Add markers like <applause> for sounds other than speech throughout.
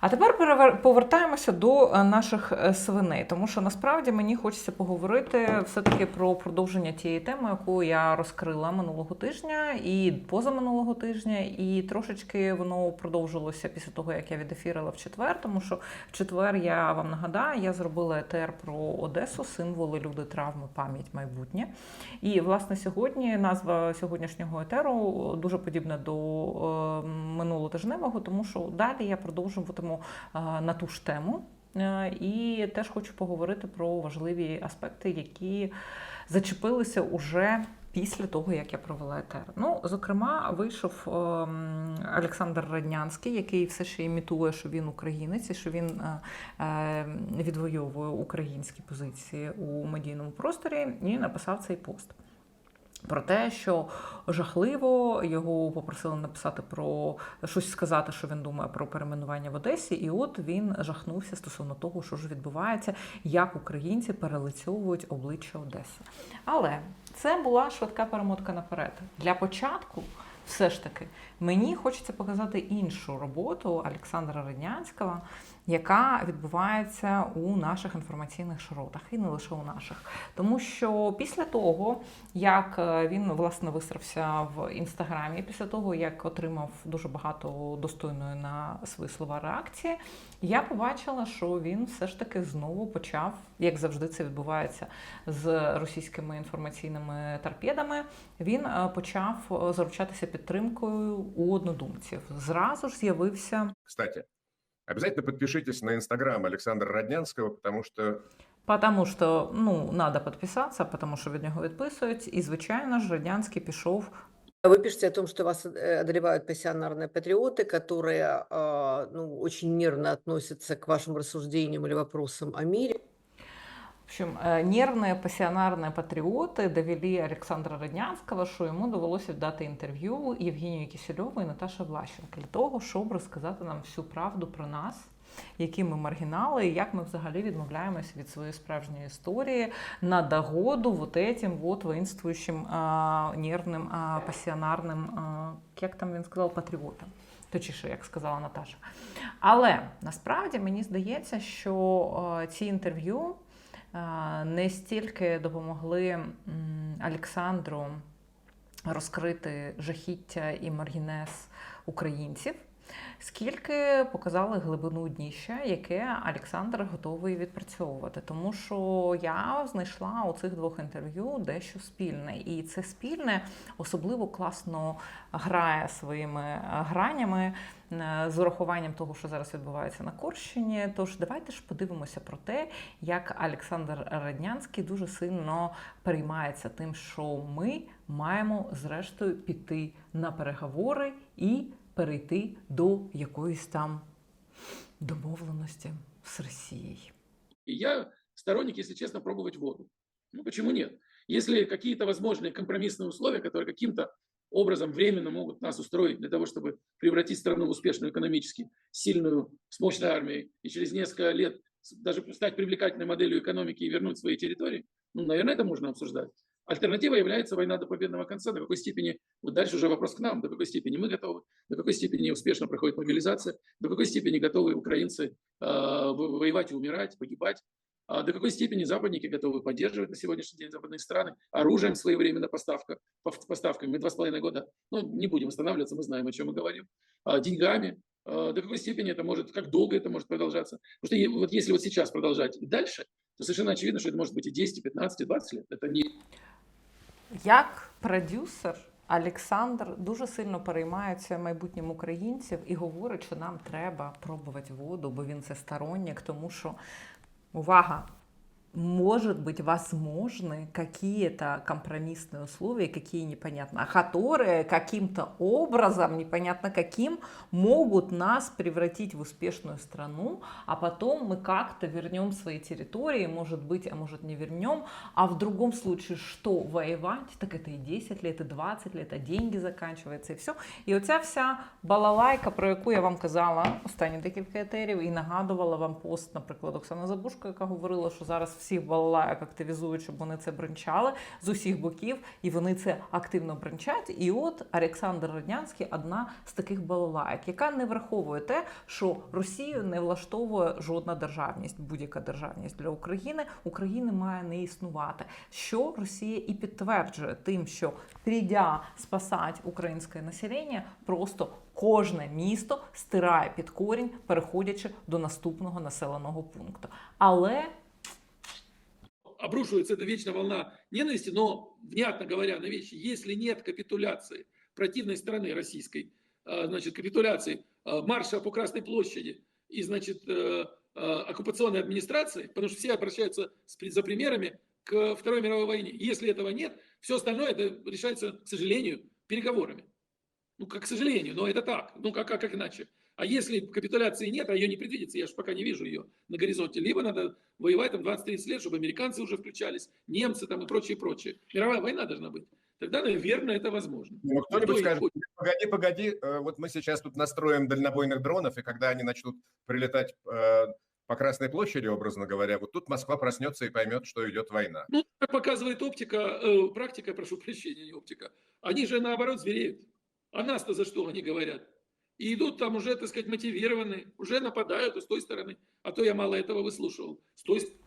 А тепер повертаємося до е, наших е, свиней, тому що насправді мені хочеться поговорити все-таки про продовження тієї теми, яку я розкрила минулого тижня і позаминулого тижня, і трошечки воно продовжилося після того, як я відефірила в четвер, тому що в четвер я вам нагадаю, я зробила етер про Одесу, символи, люди, травми, пам'ять, майбутнє. І власне сьогодні назва сьогоднішнього етеру дуже подібна до е, минулотижневого, тому що далі я продовжуватиму е, на ту ж тему. Е, І теж хочу поговорити про важливі аспекти, які зачепилися уже після того, як я провела етер. Ну, зокрема, вийшов ем, Олександр Раднянський, який все ще імітує, що він українець і що він е, е, відвоює українські позиції у медійному просторі, і написав цей пост. Про те, що жахливо його попросили написати про щось сказати, що він думає про перейменування в Одесі, і от він жахнувся стосовно того, що ж відбувається, як українці перелицьовують обличчя Одеси. Але це була швидка перемотка наперед. Для початку, все ж таки, мені хочеться показати іншу роботу Олександра Раднянського, яка відбувається у наших інформаційних широтах, і не лише у наших. Тому що після того, як е, він власне висрався в інстаграмі, після того як отримав дуже багато достойної на свої слова реакції, я побачила, що він все ж таки знову почав, як завжди це відбувається з російськими інформаційними торпедами. Він е, почав е, заручатися підтримкою у однодумців. Зразу ж з'явився Кстати, обязательно подпишитесь на инстаграм Александра Роднянского, потому что Потому що ну надо підписатися, тому що від нього відписують. І звичайно ж Радянський пішов Вы пишете о том, что вас э, одолевают пассионарные патриоты, которые а, ну, очень нервно относятся к вашим рассуждениям или вопросам о мире. В общем, э, нервные пассионарные патриоты довели Александра Роднянського, що йому довелося дати інтерв'ю Євгенію Кисельову і Наташі Влащенко для того, щоб розказати нам всю правду про нас. Які ми маргінали, і як ми взагалі відмовляємося від своєї справжньої історії на догоду вот этим вот воинствующим а, нервним а, пасіонарним, а, як там він сказав, патріотам. Точніше, як сказала Наташа. Але насправді мені здається, що а, ці інтерв'ю а, не стільки допомогли Олександру розкрити жахіття і маргінез українців, скільки показали глибину дніща, яке Олександр готовий відпрацьовувати. Тому що я знайшла у цих двох інтерв'ю дещо спільне, і це спільне особливо класно грає своїми е, гранями е, з урахуванням того, що зараз відбувається на Корщині. Тож давайте ж подивимося про те, як Олександр Раднянський дуже сильно переймається тим, що ми маємо зрештою піти на переговори і перейти до якоїсь там домовленості з Росією. И я сторонник, если честно, пробовать воду. Ну почему нет? Если какие-то возможные компромиссные условия, которые каким-то образом временно могут нас устроить для того, чтобы превратить страну в успешную экономически, сильную, с мощной армией, и через несколько лет с- даже стать привлекательной моделью экономики и вернуть свои территории, ну, наверное, это можно обсуждать. Альтернатива является война до победного конца. До какой степени, вот дальше уже вопрос к нам, до какой степени мы готовы, до какой степени успешно проходит мобилизация, до какой степени готовы украинцы э, во- воевать и умирать, погибать, а до какой степени западники готовы поддерживать на сегодняшний день западные страны оружием своевременно поставка, поставками. Мы два с половиной года, ну, не будем останавливаться, мы знаем, о чем мы говорим, а, деньгами, а, до какой степени это может, как долго это может продолжаться. Потому что вот если вот сейчас продолжать и дальше, то совершенно очевидно, что это может быть и 10, и 15, и 20 лет. Это не Як продюсер Олександр дуже сильно переймається майбутнім українців і говорить, що нам треба пробувати воду, бо він це сторонник, тому що увага. Может быть, возможны какие-то компромиссные условия, какие непонятно, которые каким-то образом, непонятно каким, могут нас превратить в успешную страну, а потом мы как-то вернем свои территории, может быть, а может не вернем, а в другом случае что, воевать? Так это и 10 лет, и 20 лет, а деньги заканчиваются, і все. І оця вся балалайка, про яку я вам казала останні декілька етерів, і нагадувала вам пост, наприклад, Оксана Забушко, яка говорила, що зараз всіх балалайок активізують, щоб вони це бренчали з усіх боків, і вони це активно бренчать. І от Олександр Роднянський одна з таких балалайок, яка не враховує те, що Росію не влаштовує жодна державність, будь-яка державність для України. України має не існувати. Що Росія і підтверджує тим, що прийдя спасати українське населення, просто кожне місто стирає під корінь, переходячи до наступного населеного пункту. Але обрушивается эта вечная волна ненависти, но, внятно говоря на вещи, если нет капитуляции противной стороны российской, э, значит, капитуляции э, марша по Красной площади и, значит, э, оккупационной администрации, потому что все обращаются за примерами к Второй мировой войне. Если этого нет, все остальное это решается, к сожалению, переговорами. Ну, как к сожалению, но это так. Ну, как, как, как иначе? А если капитуляции нет, а ее не предвидится, я же пока не вижу ее на горизонте, либо надо воевать там 20-30 лет, чтобы американцы уже включались, немцы там и прочее, прочее. Мировая война должна быть. Тогда, наверное, это возможно. Ну, кто-нибудь скажет, хочет. погоди, погоди, э, вот мы сейчас тут настроим дальнобойных дронов, и когда они начнут прилетать э, по Красной площади, образно говоря, вот тут Москва проснется и поймет, что идет война. Ну, как показывает оптика, э, практика, прошу прощения, не оптика, они же наоборот звереют. А нас-то за что они говорят? И идут там уже, так сказать, мотивированные, уже нападают и с той стороны. А то я мало этого выслушивал. С той стороны.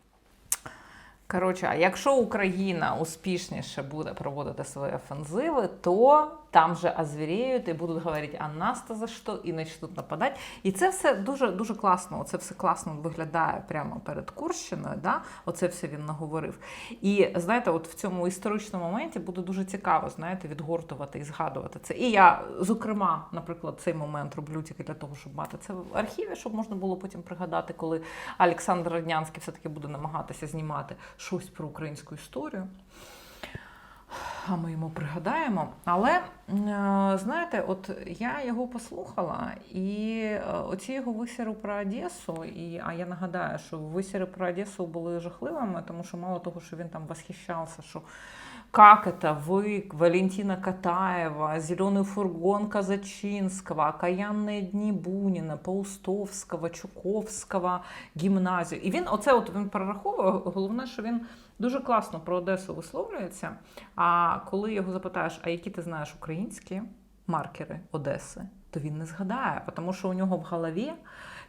Коротше, а якщо Україна успішніше буде проводити свої офензиви, то там же озвіріють і будуть говорити, а нас-то за що, і почнуть нападати. І це все дуже дуже класно. Це все класно виглядає прямо перед Курщиною. Да? Оце все він наговорив. І знаєте, от в цьому історичному моменті буде дуже цікаво, знаєте, відгортувати і згадувати це. І я, зокрема, наприклад, цей момент роблю тільки для того, щоб мати це в архіві, щоб можна було потім пригадати, коли Олександр Раднянський все-таки буде намагатися знімати щось про українську історію. А ми йому пригадаємо. Але е, знаєте, от я його послухала, і е, оці його висіри про Одесу, і, а я нагадаю, що висіри про Одесу були жахливими, тому що мало того, що він там восхищався, що как это вы, Валентина Катаева, «Зеленый фургон» Казачинского, «Окаянные дни Бунина», Паустовського, Чуковського, гімназію. І він оце от він перераховує. Головне, що він дуже класно про Одесу висловлюється. А коли його запитаєш, а які ти знаєш українські маркери Одеси, то він не згадає, тому що у нього в голові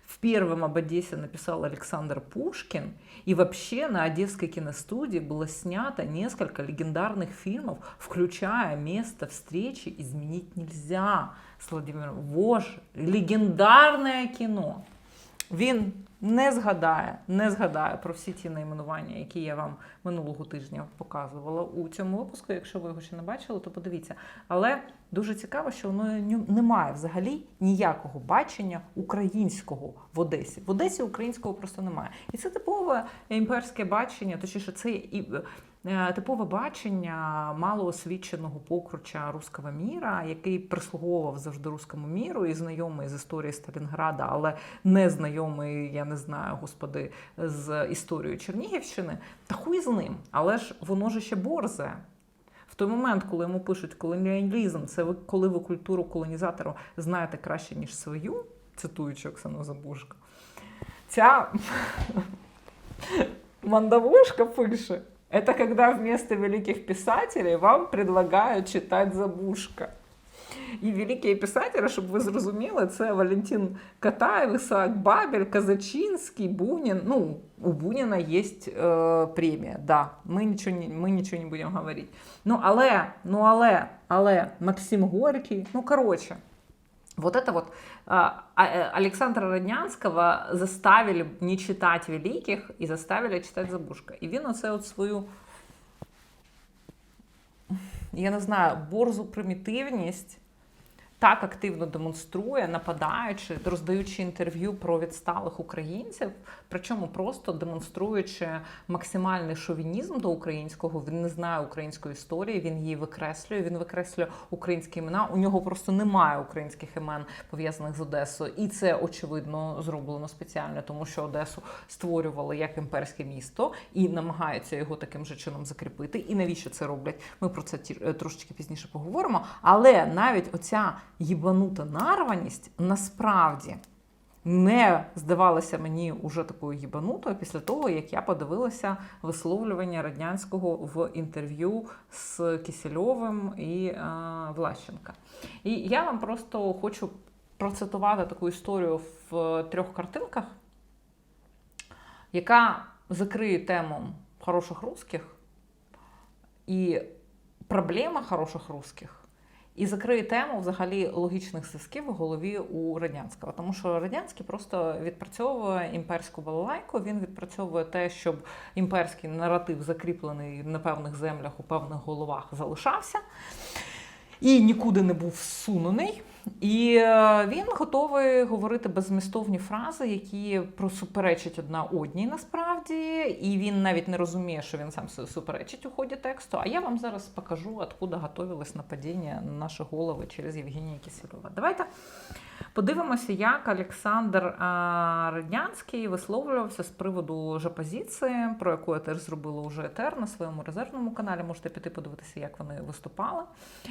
В первом об Одессе написал Александр Пушкин, и вообще на Одесской киностудии было снято несколько легендарных фильмов, включая «Место встречи изменить нельзя» с Владимиром. Вож, легендарне кіно. Він не згадає, не згадає про всі ті найменування, які я вам минулого тижня показувала у цьому випуску. Якщо ви його ще не бачили, то подивіться. Але дуже цікаво, що воно немає взагалі ніякого бачення українського в Одесі. В Одесі українського просто немає. І це типове імперське бачення, точніше, це і типове бачення малоосвіченого покруча руського міра, який прислуговував завжди руському міру і знайомий з історії Сталінграда, але не знайомий, я не знаю, господи, з історією Чернігівщини. Та хуй з ним. Але ж воно ж ще борзе. В той момент, коли йому пишуть колоніалізм, це ви коли ви культуру колонізатору знаєте краще, ніж свою, цитуючи Оксану Забушко, ця <laughs> мандавошка пише. Это когда вместо великих писателей вам предлагают читать Забушка. І великі писателі, щоб ви зрозуміли, це Валентин Катаєв, Ісаак Бабель, Казачинський, Бунін. Ну, у Буніна є е, премія, да. Ми нічого, не- ми нічого не будемо говорити. Ну, але, ну, але, але Максим Горький, ну, коротше, вот это вот э, Александра Роднянского заставили не читать великих і заставили читати Забушка. І він оце от свою, я не знаю, борзу примітивність так активно демонструє, нападаючи, роздаючи інтерв'ю про відсталих українців, причому просто демонструючи максимальний шовінізм до українського. Він не знає української історії, він її викреслює. Він викреслює українські імена. У нього просто немає українських імен пов'язаних з Одесою, і це очевидно зроблено спеціально, тому що Одесу створювали як імперське місто і намагаються його таким же чином закріпити. І навіщо це роблять? Ми про це е, трошечки пізніше поговоримо. Але навіть оця їбанута нарваність насправді не здавалася мені уже такою їбанутою після того, як я подивилася висловлювання Раднянського в інтерв'ю з Кисельовим і е, Влащенка. І я вам просто хочу процитувати таку історію в трьох картинках, яка закриє тему хороших русських і проблема хороших русських. І закриє тему взагалі логічних зв'язків в голові у Радянського. Тому що Радянський просто відпрацьовує імперську балалайку, він відпрацьовує те, щоб імперський наратив закріплений на певних землях, у певних головах залишався і нікуди не був всунений. І е, він готовий говорити беззмістовні фрази, які просуперечать одна одній насправді, і він навіть не розуміє, що він сам суперечить у ході тексту. А я вам зараз покажу, откуда готовилось нападіння на наші голови через Євгенія Кисельова. Давайте подивимося, як Олександр а, Раднянський висловлювався з приводу жапозиції, про яку я теж зробила уже етер на своєму резервному каналі. Можете піти подивитися, як вони виступали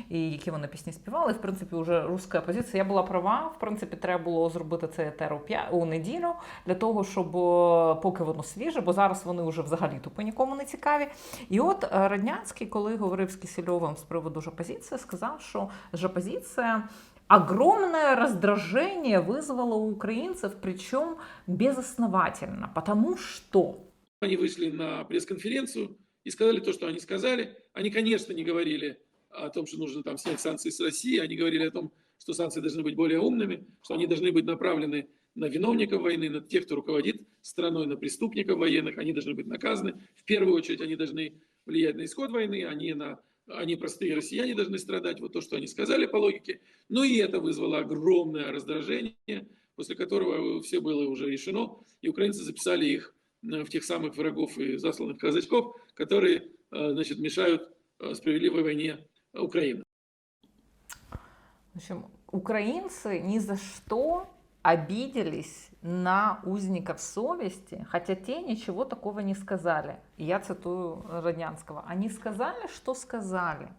і які вони пісні співали. В принципі, вже руська позиція. Я була права. В принципі, треба було зробити цей етер у, неділю для того, щоб е, поки воно свіже, бо зараз вони вже взагалі тупо нікому не цікаві. І от е, Раднянський, коли говорив з Кисельовим з приводу жапозиції, сказав, що жапозиція огромное раздражение вызвало у украинцев, причем безосновательно, потому что Они вышли на пресс-конференцию и сказали то, что они сказали. Они, конечно, не говорили о том, что нужно там снять санкции с России. Они говорили о том, что санкции должны быть более умными, что они должны быть направлены на виновников войны, на тех, кто руководит страной, на преступников военных. Они должны быть наказаны. В первую очередь они должны влиять на исход войны, они на они простые россияне должны страдать, вот то, что они сказали по логике. Но и это вызвало огромное раздражение, после которого все было уже решено, и украинцы записали их э, в тех самых врагов и засланных казачков, которые э, значит, мешают э, справедливой войне Украины. в общем, украинцы ни за что обиделись на узников совести, хотя те ничего такого не сказали. И Я цитую Роднянского. Они сказали, что сказали.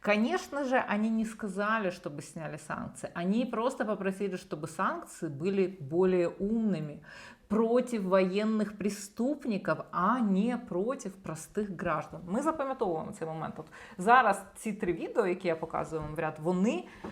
Конечно же, они не сказали, чтобы сняли санкции. Они просто попросили, чтобы санкции были более умными против воєнних преступників, а не проти простих граждан. Ми запам'ятовуємо цей момент. От зараз ці три відео, які я показую вам в ряд, вони е,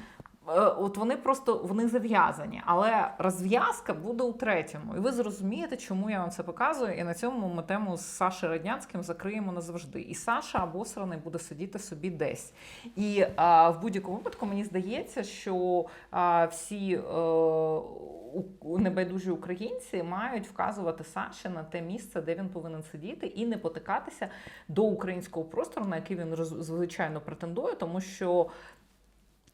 от вони просто вони зав'язані, але розв'язка буде у третьому. І ви зрозумієте, чому я вам це показую. І на цьому ми тему з Сашею Раднянським закриємо назавжди. І Саша обосраний буде сидіти собі десь. І а, в будь-якому випадку мені здається, що а, всі е, у- небайдужі українці мають вказувати Саші на те місце, де він повинен сидіти, і не потикатися до українського простору, на який він звичайно претендує, тому що.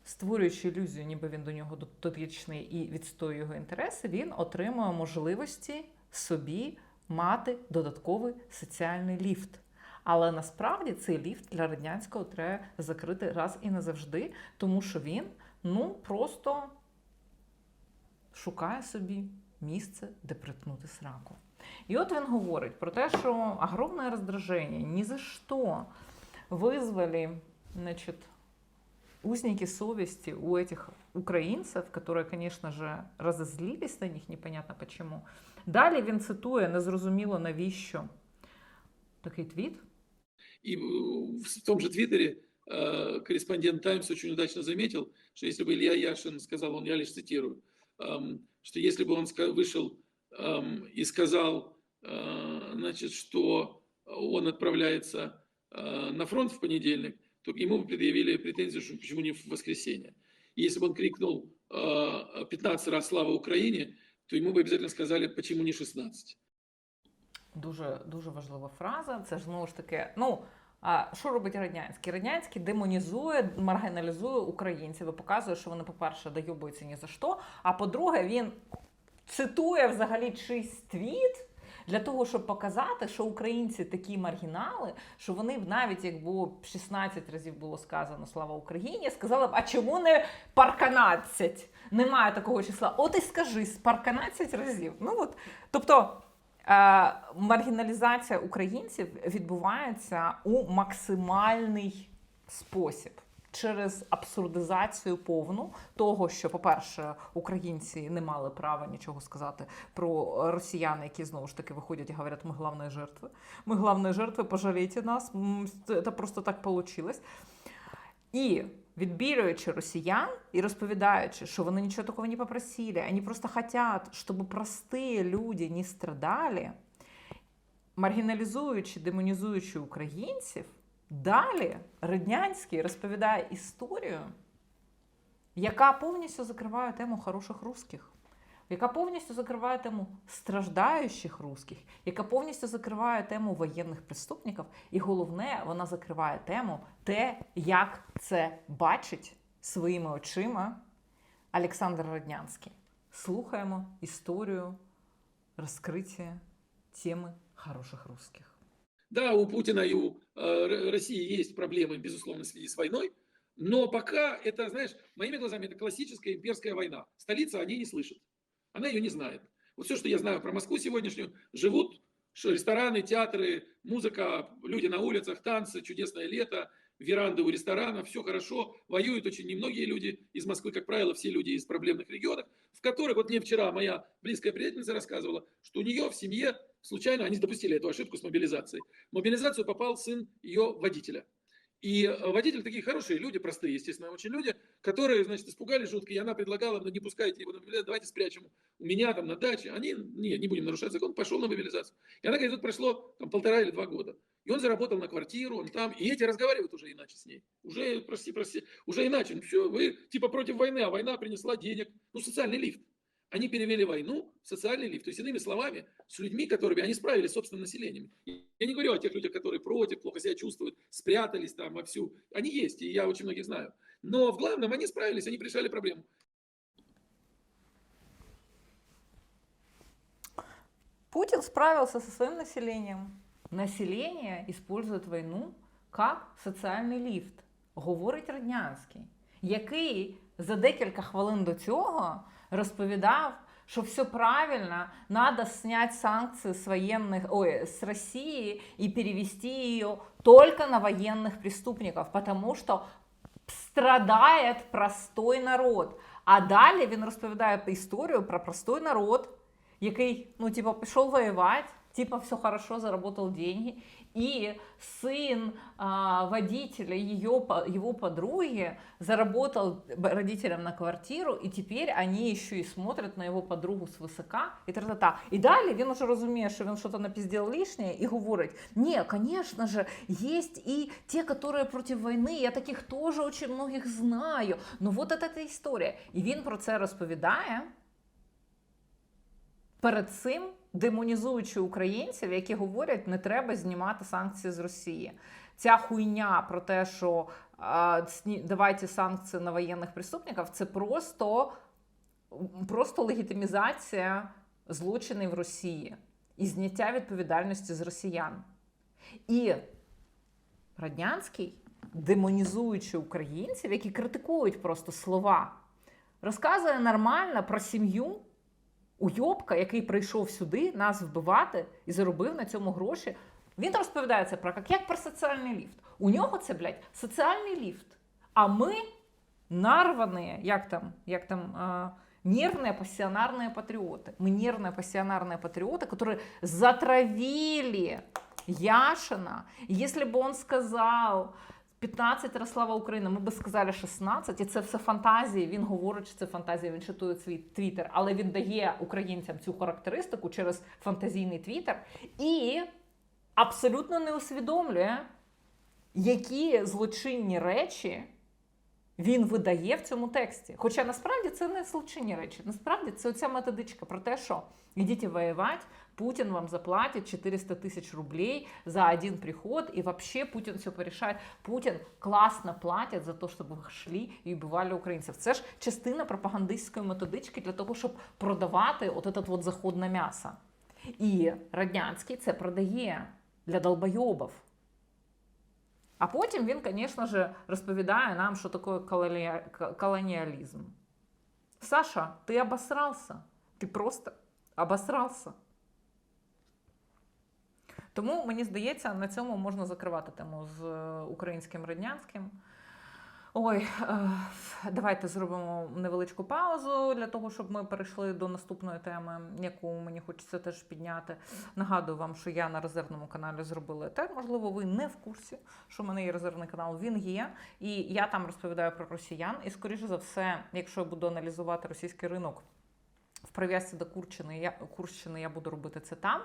Створюючи ілюзію, ніби він до нього дотичний і відстоює його інтереси, він отримує можливості собі мати додатковий соціальний ліфт. Але насправді цей ліфт для радянського треба закрити раз і назавжди, тому що він ну просто шукає собі місце, де приткнути сраку. І от він говорить про те, що огромне роздраження ні за що вызвали, значит, узники совести у этих украинцев, которые, конечно же, разозлились на них, непонятно почему. Далі він цитує незрозуміло навіщо такий твіт. И э, в том же Твиттере э, корреспондент Таймс очень удачно заметил, что если бы Илья Яшин сказал, он я лишь цитирую, эм, что если бы он ска- вышел эм, и сказал, э, значит, что он отправляется э, на фронт в понедельник, то ему бы предъявили претензию, что почему не в воскресенье. И если бы он крикнул э, 15 раз «Слава Украине», то ему бы обязательно сказали, почему не 16. Дуже дуже важлива фраза. Це ж знову ж таки, ну. А що робить Радянський? Радянський демонізує, маргіналізує українців і показує, що вони, по-перше, дойобуються ні за що. А по-друге, він цитує взагалі чийсь твіт для того, щоб показати, що українці такі маргінали, що вони б навіть як було б 16 разів було сказано Слава Україні, сказали б, а чому не парканадцять? Немає такого числа. От і скажи, парканадцять разів. Ну от, тобто. Е, маргіналізація українців відбувається у максимальний спосіб. Через абсурдизацію повну того, що, по-перше, українці не мали права нічого сказати про росіян, які знову ж таки виходять і говорять, ми головні жертви. Ми головні жертви, пожалійте нас. Це просто так вийшло. І відбілюючи росіян і розповідаючи, що вони нічого такого не попросили, вони просто хочуть, щоб прості люди не страдали, маргіналізуючи, демонізуючи українців, далі Риднянський розповідає історію, яка повністю закриває тему хороших русських, яка повністю закриває тему страждаючих русських, яка повністю закриває тему воєнних преступників, і головне, вона закриває тему те, як це бачить своїми очима Олександр Роднянський. Слухаємо історію розкриття теми хороших русських. Да, у Путина и у России есть проблемы, безусловно, в связи с войной, но пока это, знаешь, моими глазами это классическая имперская война. Столица они не слышат, она ее не знает. Вот все, что я знаю про Москву сегодняшнюю, живут рестораны, театры, музыка, люди на улицах, танцы, чудесное лето, веранды у ресторанов, все хорошо, воюют очень немногие люди из Москвы, как правило, все люди из проблемных регионов, в которых, вот мне вчера моя близкая приятельница рассказывала, что у нее в семье случайно, они допустили эту ошибку с мобилизацией, в мобилизацию попал сын ее водителя. И э, водитель такие хорошие люди, простые, естественно, очень люди, которые, значит, испугались жутко, и она предлагала, ну не пускайте его давайте спрячем у меня там на даче. Они, не, не будем нарушать закон, пошел на мобилизацию. И она говорит, тут прошло там, полтора или два года. И он заработал на квартиру, он там, и эти разговаривают уже иначе с ней. Уже, прости, прости, уже иначе. Ну, все, вы типа против войны, а война принесла денег. Ну, социальный лифт. Они перевели войну в социальный лифт. То есть, иными словами, с людьми, которыми они справились с собственным населением. Я не говорю о тех людях, которые против, плохо себя чувствуют, спрятались там вовсю. Они есть, и я очень многих знаю. Но в главном они справились, они решали проблему. Путин справился со своим населением. Население использует війну як соціальний ліфт, говорить Раднянський, який за декілька хвилин до цього розповідав, що все правильно, надо снять санкции с военных, ой, с России и перевести ее только на военных преступников, потому что страдает простой народ. А далі він розповідає історію про простой народ, який, ну, типу, пішов воювати, типа, все хорошо, заработал деньги, и сын а, водителя ее, по- его подруги заработал б- родителям на квартиру, и теперь они еще и смотрят на его подругу свысока, и та-та-та. І далі він уже розуміє, що він щось напіздів лишнє, і говорить, не, конечно же, есть и те, которые против войны, я таких тоже очень многих знаю, ну вот это та історія. І він про це розповідає, перед цим демонізуючи українців, які говорять, не треба знімати санкції з Росії. Ця хуйня про те, що давайте санкції на воєнних преступників, це просто, просто легітимізація злочинів Росії і зняття відповідальності з росіян. І Раднянський, демонізуючи українців, які критикують просто слова, розказує нормально про сім'ю уйобка, який прийшов сюди нас вбивати і заробив на цьому гроші. Він розповідає це про як, як про соціальний ліфт. У нього це, блядь, соціальний ліфт. А ми нарвані, як там, як там, а, нервные пассионарные патриоты. Мы нервные пассионарные патриоты, которые затравили Яшина. И Если бы он сказал 15 раз слава Україна, ми би сказали 16, і це все фантазії. Він говорить, що це фантазія, він читує свій твіттер, але він дає українцям цю характеристику через фантазійний твіттер і абсолютно не усвідомлює, які злочинні речі він видає в цьому тексті. Хоча насправді це не злочинні речі. Насправді це оця методичка про те, що ідіть воювати, Путин вам заплатит 400 тысяч рублей за один приход, и вообще Путин все порешает. Путин класно платить за те, щоб ви йшли і вбивали українців. Це ж частина пропагандистської методички для того, щоб продавати от этот вот заход м'ясо. І Радянський це продає для долбойобів. А потім він, звісно ж, розповідає нам, що таке колоні- колоніалізм. Саша, ти обосрався. Ти просто обосрався. Тому мені здається, на цьому можна закривати тему з е, українським раднянським. Ой, е, давайте зробимо невеличку паузу для того, щоб ми перейшли до наступної теми, яку мені хочеться теж підняти. Нагадую вам, що я на резервному каналі зробила етер. Можливо, ви не в курсі, що в мене є резервний канал. Він є, і я там розповідаю про росіян. І скоріше за все, якщо я буду аналізувати російський ринок. Прив'язці до Курщини я, Курщини я буду робити це там.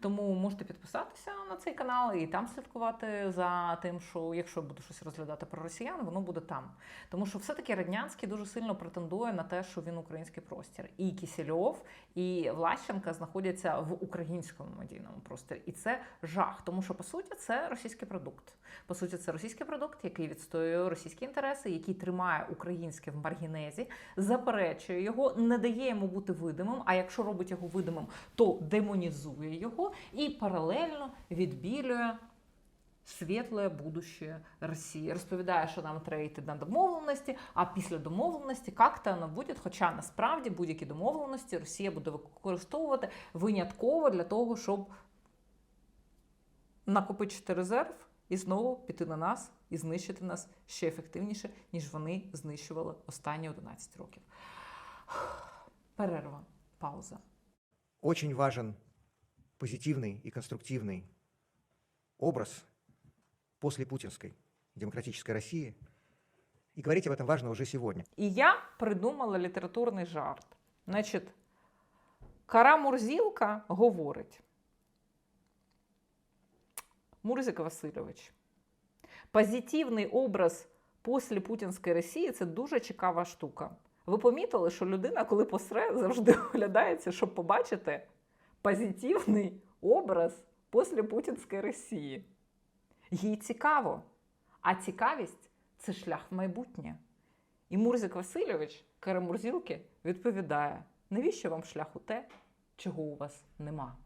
Тому можете підписатися на цей канал і там слідкувати за тим, що якщо я буду щось розглядати про росіян, воно буде там. Тому що все-таки Раднянський дуже сильно претендує на те, що він український простір. І Кісельов, і Влащенка знаходяться в українському медійному просторі. І це жах, тому що по суті це російський продукт. По суті, це російський продукт, який відстоює російські інтереси, який тримає українське в маргінезі, заперечує його, не дає йому бути видимим. А якщо робить його видимим, то демонізує його і паралельно відбілює світле будуще Росії. Розповідає, що нам треба йти на домовленості, а після домовленості як-то воно буде. Хоча насправді будь-які домовленості Росія буде використовувати винятково для того, щоб накопичити резерв і знову піти на нас і знищити нас ще ефективніше, ніж вони знищували останні 11 років Перерва, пауза. очень важен позитивный и конструктивный образ после путинской демократической России. И говорить об этом важно уже сегодня. І я придумала літературний жарт. Значить, Кара Мурзілка говорить. Мурзик Васильович. Позитивний образ після путінської Росії це дуже цікава штука. Ви помітили, що людина, коли посре, завжди <laughs> оглядається, щоб побачити позитивний образ після путінської Росії. Їй цікаво. А цікавість це шлях в майбутнє. І Мурзик Васильович, Карамурзілки, відповідає: навіщо вам шлях у те, чого у вас нема?